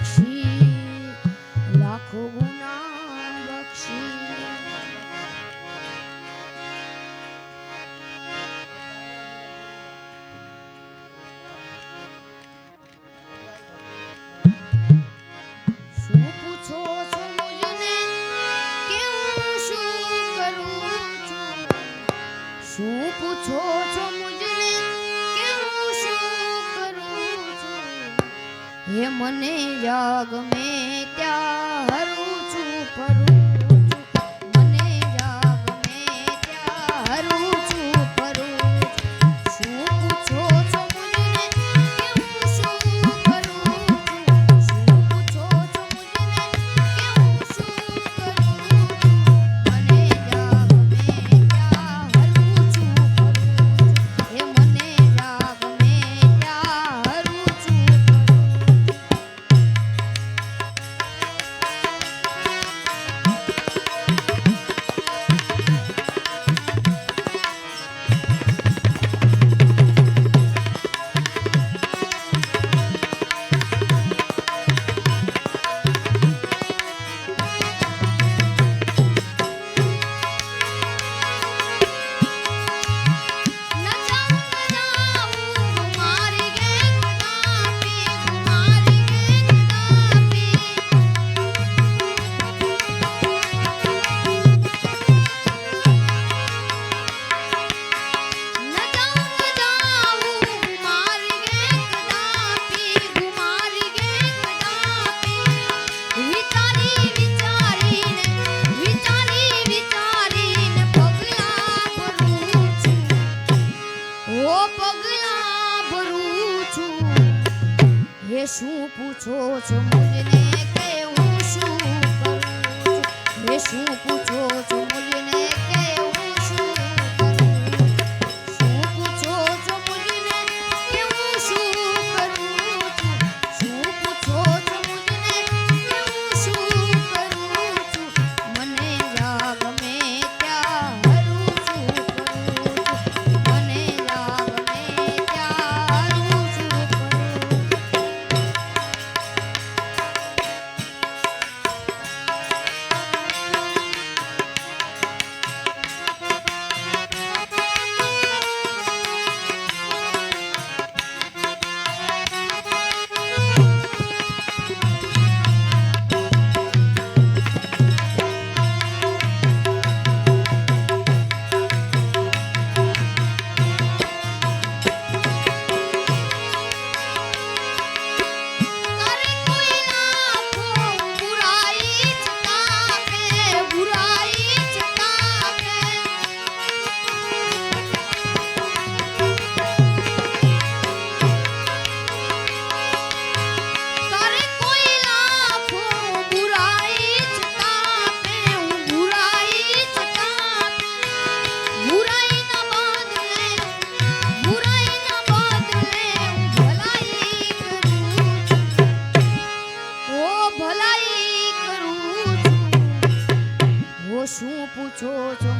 Ouch. ये मने जाग में त्या 说从不觉得。Chúa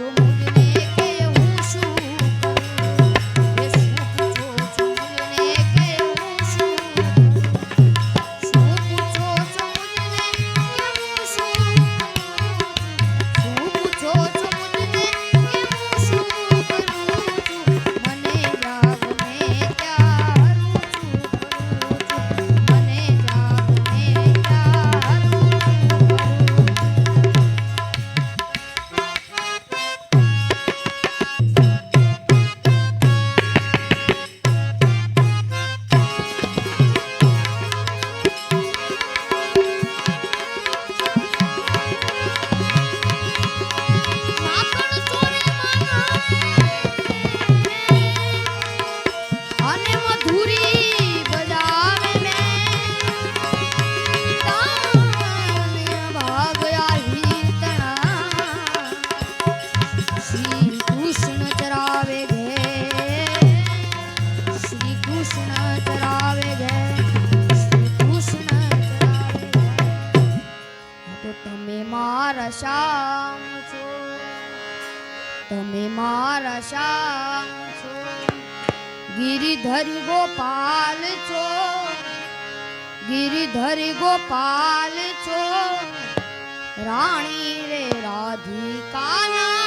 Boom. ગિરિધરી ગોપાલ છો ગિરિધરી ગોપાલ છો રાણી રે રાધિકાના